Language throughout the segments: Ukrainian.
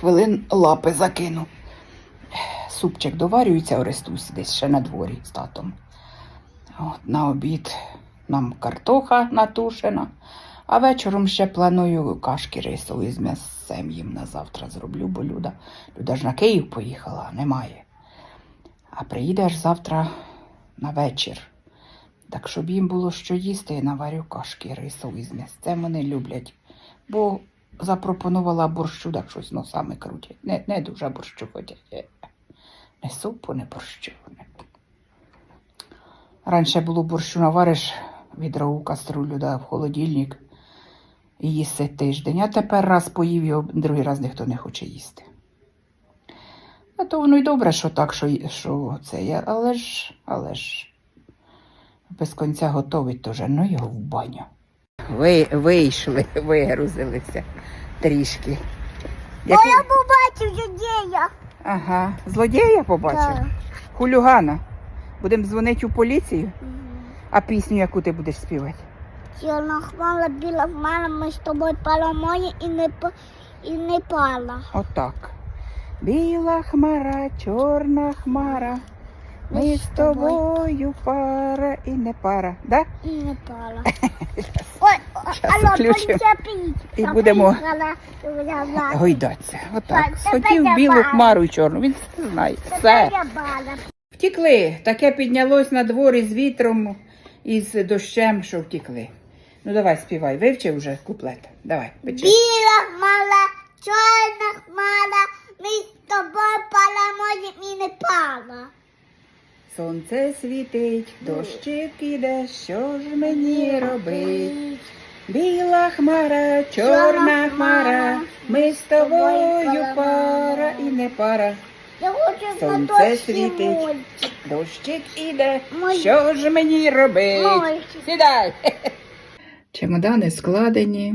Хвилин лапи закину. Супчик доварюється, Орестусь десь ще на дворі з татом. От, на обід нам картоха натушена, а вечором ще планую кашки рисові з м'ясцем їм на завтра зроблю, бо Люда, Люда ж на Київ поїхала, немає. А приїдеш завтра на вечір. Так щоб їм було що їсти, я наварю кашки рисові з м'ясцем вони люблять. Бо запропонувала борщу, так щось носами крутять. Не, не дуже борщу хотять. Е, Не супу, не борщу. Раніше було борщу навариш відро у каструлю да, в холодильник і їсти тиждень, а тепер раз поїв його, другий раз ніхто не хоче їсти. А то воно й добре, що так, що, що це є, але ж, але ж без конця готовить теж, ну його в баню. Ви, вийшли, вигрузилися трішки. Бо я побачив людей. Ага, злодія побачив. Хулюгана. Будемо дзвонити у поліцію, а пісню, яку ти будеш співати. Чорна хмара, біла хмара, ми з тобою паламоні і не, і не пала. Отак. Біла хмара, чорна хмара. Ми з тобою пара і не пара. Да? І не пала. Ой, Щас включу. І будемо Приїхала. Я Гойдаться. Отак. Так, Схотів білу хмару і чорну. Він все знає. Все. Втікли. Таке піднялось на дворі з вітром і з дощем, що втікли. Ну давай співай. Вивчи вже куплет. Давай, печи. Біла хмара, чорна хмара, ми з тобою паламоні і не пала. Сонце світить, дощик іде, що ж мені робить? Біла хмара, чорна хмара, ми з тобою пара і не пара. Сонце світить. Дощик іде, що ж мені робить? Сідай. Чемодани складені.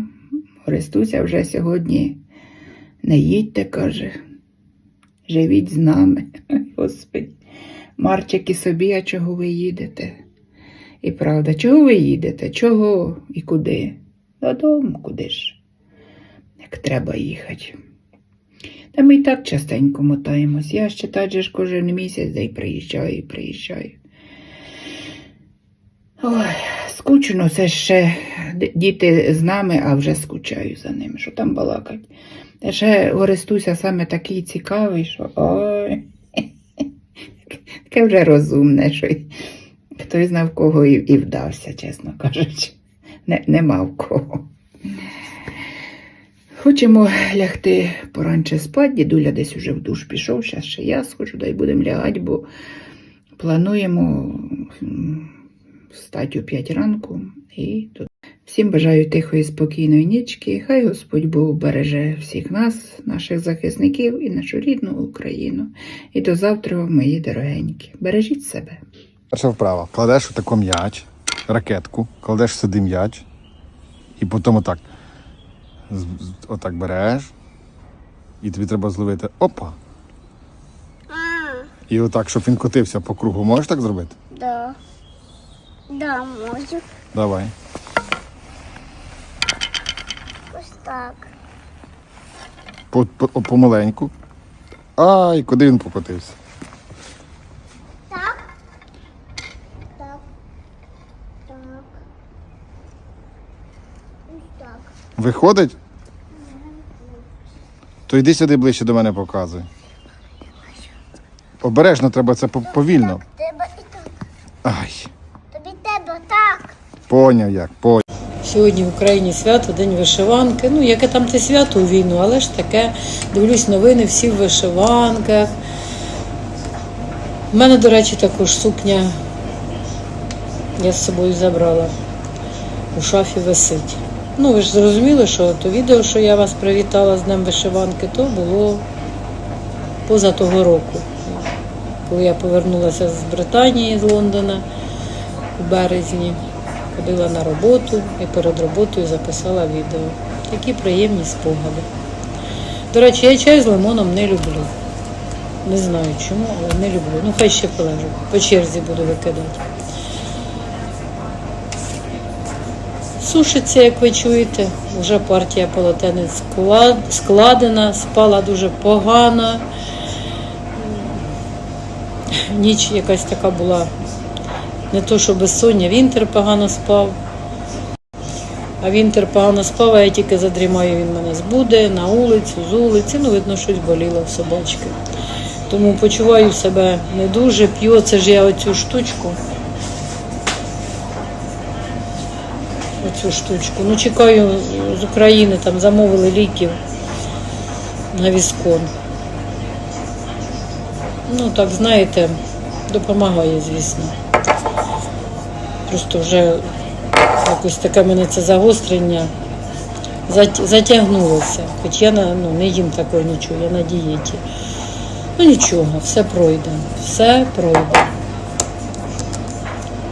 Орестуся вже сьогодні не їдьте, каже. Живіть з нами. Господи. Марчик і собі, а чого ви їдете? І правда, чого ви їдете? Чого і куди? Додому куди ж? Як треба їхати. Та ми і так частенько мотаємось. Я ще так же ж кожен місяць де й приїжджаю, і приїжджаю. Ой, скучно, це ще діти з нами, а вже скучаю за ними, що там балакать. Та ще Орестуся саме такий цікавий, що ой, таке вже розумне, що хтось знав кого і, і вдався, чесно кажучи. Не, нема в кого. Хочемо лягти поранче спати, дідуля десь уже в душ пішов, зараз ще я схочу, дай будемо лягати, бо плануємо встати о 5 ранку і. Всім бажаю тихої, спокійної нічки. Хай Господь Бог береже всіх нас, наших захисників і нашу рідну Україну. І до завтра, мої дорогенькі. Бережіть себе. Перша вправа. Кладеш у таку м'яч, ракетку, кладеш сюди м'яч, і потім отак. Отак береш. І тобі треба зловити. Опа! І отак, щоб він котився по кругу. Можеш так зробити? да. Да, можу. Давай. Ось так. По, по, помаленьку. Ай, куди він покотився? Так. Так. Так. Ось так. Виходить? То йди сюди ближче до мене показуй. Обережно треба це по- повільно. Тебе і так. Ай, Тобі тебе так. поняв як, поняв. Сьогодні в Україні свято, День вишиванки. Ну, яке там те свято у війну, але ж таке. Дивлюсь новини, всі в вишиванках. У мене, до речі, також сукня я з собою забрала. У шафі висить. Ну, ви ж зрозуміли, що то відео, що я вас привітала з Днем вишиванки, то було поза того року. Коли я повернулася з Британії, з Лондона у березні. Ходила на роботу і перед роботою записала відео. Такі приємні спогади. До речі, я чай з лимоном не люблю. Не знаю чому, але не люблю. Ну, хай ще полежу. По черзі буду викидати. Сушиться, як ви чуєте, вже партія полотенець склад, складена, спала дуже погано. Ніч якась така була. Не то, що безсоння, Вінтер погано спав. А Вінтер погано спав, а я тільки задрімаю, він мене збуде на вулицю, з вулиці. Ну, видно, щось боліло в собачки. Тому почуваю себе не дуже, п'ю це ж я оцю штучку. Оцю штучку. Ну, чекаю з України, там замовили ліків на віскон. Ну, так, знаєте, допомагає, звісно. Просто вже якось таке мене це загострення затягнулося. Хоч я ну, не їм такого нічого, я на дієті. Ну нічого, все пройде. Все пройде.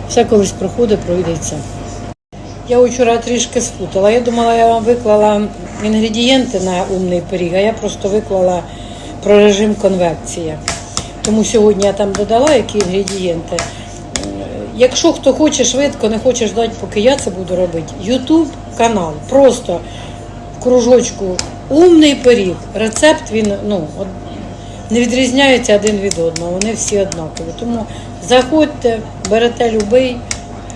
Все колись проходить, пройдеться. Я вчора трішки спутала. Я думала, я вам виклала інгредієнти на умний пиріг, а я просто виклала про режим конвекція. Тому сьогодні я там додала які інгредієнти. Е, Якщо хто хоче швидко, не хоче ждати, поки я це буду робити, YouTube канал. Просто в кружочку умний пиріг. Рецепт він ну, не відрізняється один від одного, вони всі однакові. Тому заходьте, берете любий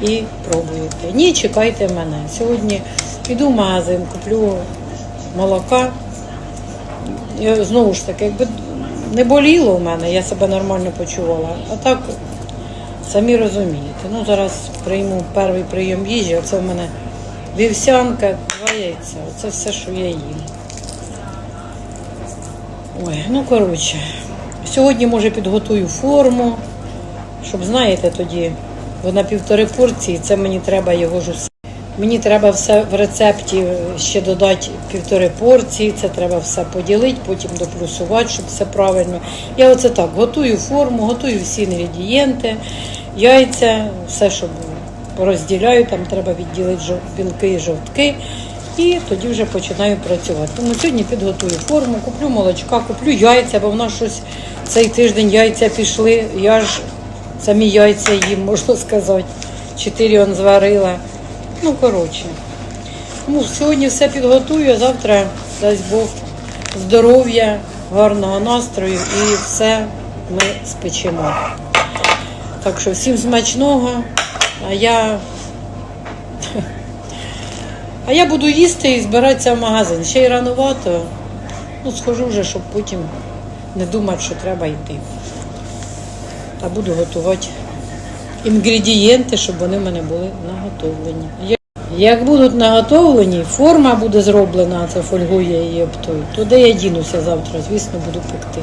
і пробуєте. Ні, чекайте мене. Сьогодні піду в магазин, куплю молока. Я, знову ж таки, якби не боліло в мене, я себе нормально почувала. А так, самі розумієте. Ну, зараз прийму перший прийом їжі. Оце в мене вівсянка, два яйця. Оце все, що я їм. Ой, ну коротше. Сьогодні, може, підготую форму, щоб, знаєте, тоді вона на півтори порції це мені треба його ж усе. Мені треба все в рецепті ще додати півтори порції, це треба все поділити, потім доплюсувати, щоб все правильно. Я оце так готую форму, готую всі інгредієнти, яйця, все, що розділяю, там треба відділити білки і жовтки. І тоді вже починаю працювати. Тому сьогодні підготую форму, куплю молочка, куплю яйця, бо в нас щось цей тиждень яйця пішли. Я ж самі яйця їм, можна сказати. Чотири он зварила. Ну, коротше. Тому сьогодні все підготую, а завтра, дасть Бог, здоров'я, гарного настрою і все ми спечемо. Так що всім смачного, а я. А я буду їсти і збиратися в магазин. Ще й ранувато. Ну, схожу вже, щоб потім не думати, що треба йти. А буду готувати інгредієнти, щоб вони в мене були наготовлені. Як будуть наготовлені, форма буде зроблена, це фольгою я її обтою. Туди я дінуся завтра, звісно, буду пекти.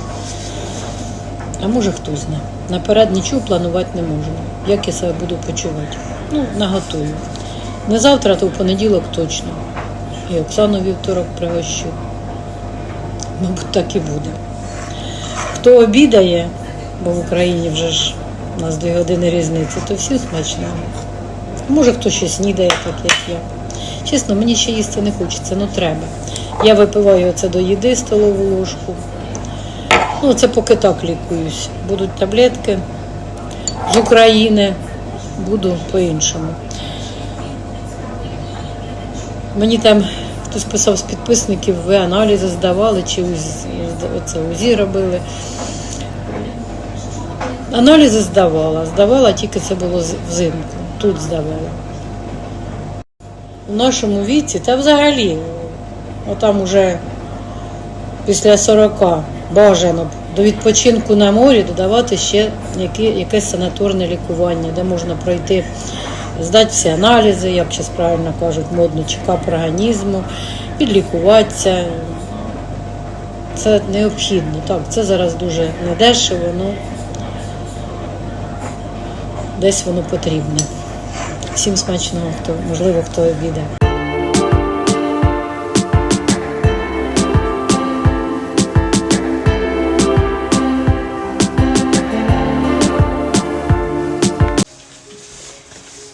А може хтось знає. Наперед нічого планувати не можна. Як я себе буду почувати? Ну, наготую. Не завтра, то в понеділок точно. І Оксану вівторок пригощу. Мабуть, так і буде. Хто обідає, бо в Україні вже ж у нас дві години різниці, то всі смачного. Може, хто ще снідає, так як я. Чесно, мені ще їсти не хочеться, ну треба. Я випиваю це до їди столову ложку. Ну, це поки так лікуюсь. Будуть таблетки з України, буду по-іншому. Мені там хтось писав з підписників, ви аналізи здавали чи оце УЗІ робили. Аналізи здавала. Здавала, тільки це було взимку. Тут здавала. У нашому віці, та взагалі, отам уже після 40 бажано б до відпочинку на морі додавати ще яке, якесь санаторне лікування, де можна пройти, здати всі аналізи, як зараз правильно кажуть, модно чекап організму, підлікуватися. Це необхідно. Так, це зараз дуже недешево, ну десь воно потрібне. Всім смачного, хто можливо хто обіде.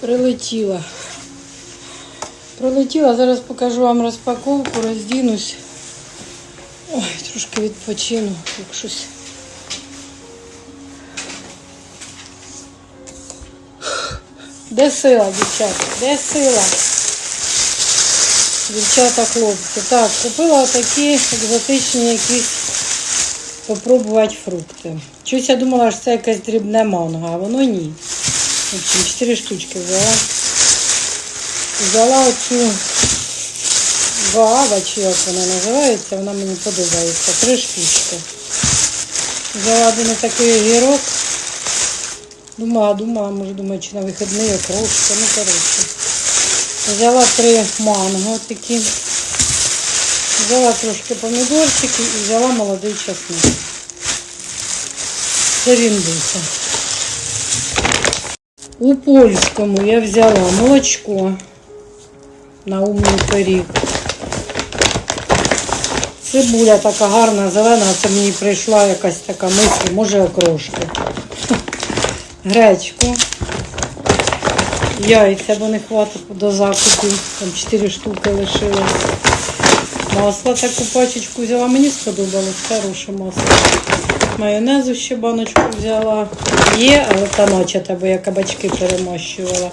Прилетіла. Прилетіла, зараз покажу вам розпаковку, роздінусь. Ой, трошки відпочину, як щось. Де сила, дівчата? Де сила? Дівчата, хлопці. Так, купила такі екзотичні якісь попробувати фрукти. Щось я думала, що це якесь дрібне манго, а воно ні. В общем, 4 штучки взяла. Взяла оцю гуава, чи як вона називається, вона мені подобається. Три штучки. Взяла один такий огірок. Думала, думала, може думаю, чи на вихідний окрошка, ну коротше. Взяла три манго такі. Взяла трошки помідорчики і взяла молодий чесник. Це він був. У польському я взяла молочко на умний пиріг. Цибуля така гарна, зелена, це мені прийшла якась така мисль, може окрошки. Гречку. Яйця, бо не хватить до закупів. Там 4 штуки лишилось. Масло таку пачечку взяла. Мені сподобалось, хороше масло. Майонезу ще баночку взяла. Є, але та начата, бо я кабачки перемащувала.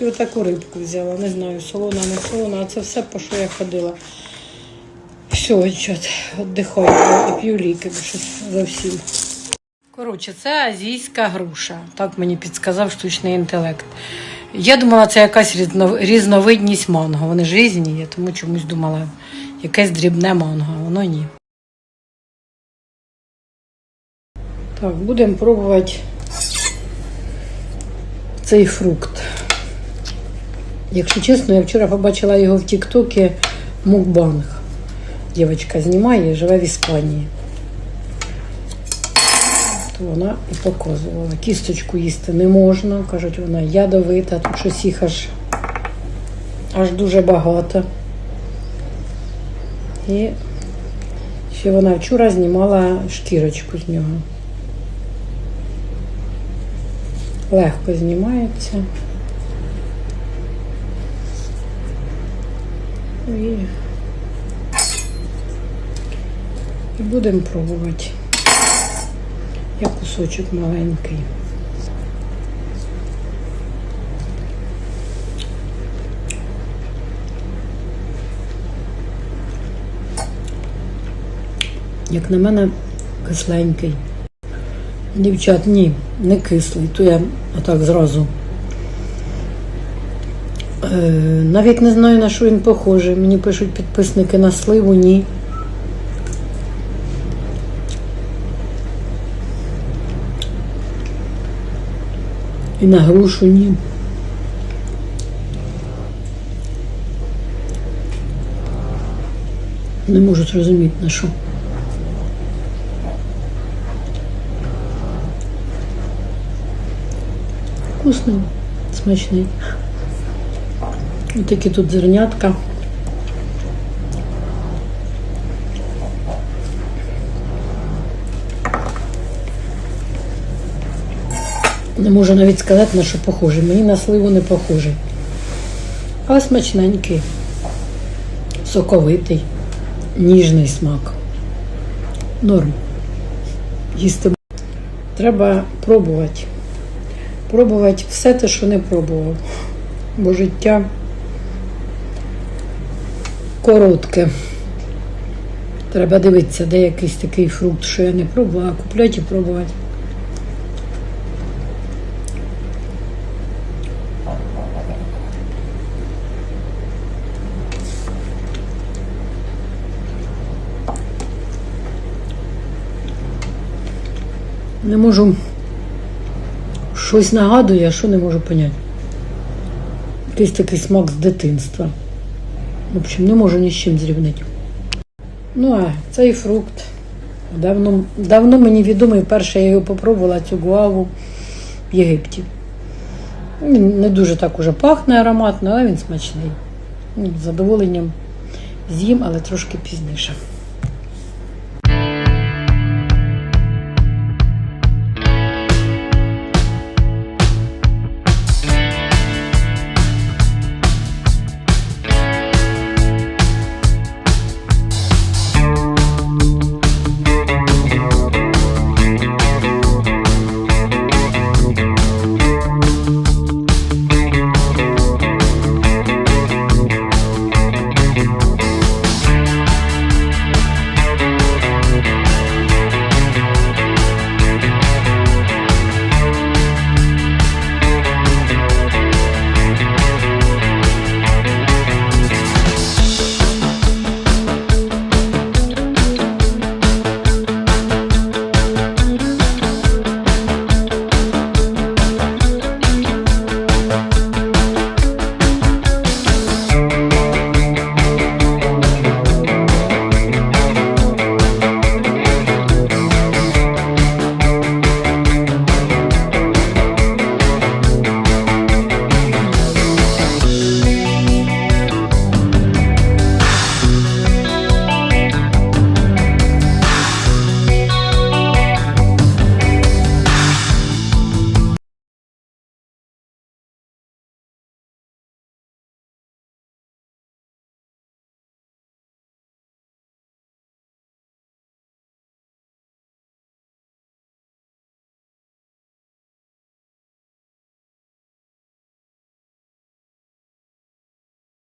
І отаку рибку взяла. Не знаю, солона, не солона, а це все, по що я ходила. Все, чот, віддихаю, п'ю ліки, бо щось зовсім. Коротше, це азійська груша. Так мені підказав штучний інтелект. Я думала, це якась різновидність манго. Вони ж різні, я тому чомусь думала, якесь дрібне манго, а воно ні. Так, будемо пробувати цей фрукт. Якщо чесно, я вчора побачила його в Тіктокі мукбанг. Дівчинка знімає, живе в Іспанії. То вона і показувала. Кісточку їсти не можна. Кажуть, вона ядовита, тут щось їх аж, аж дуже багато. І ще вона вчора знімала шкірочку з нього. Легко знімається. І, і будемо пробувати. Я кусочок маленький. Як на мене, кисленький. Дівчат, ні, не кислий, то я отак зразу. Е, навіть не знаю, на що він похожий. Мені пишуть підписники на сливу, ні. І на грушу ні. Не можу зрозуміти на що. Вкусний, смачний. Ось такі тут зернятка. Не можу навіть сказати, на що похожий. Мені на сливу не похожий. Але смачненький, соковитий, ніжний смак. Норм. Їсти треба пробувати. Пробувати все те, що не пробував. Бо життя коротке. Треба дивитися, де якийсь такий фрукт, що я не пробувала, а купляти і пробувати. Не можу щось нагадує, а що не можу поняти. Якийсь такий смак з дитинства. В общем, не можу ні з чим зрівнити. Ну, а цей фрукт. Давно, давно мені відомий, перше я його попробувала, цю гуаву в Єгипті. Він не дуже так уже пахне ароматно, але він смачний. Ну, З задоволенням з'їм, але трошки пізніше.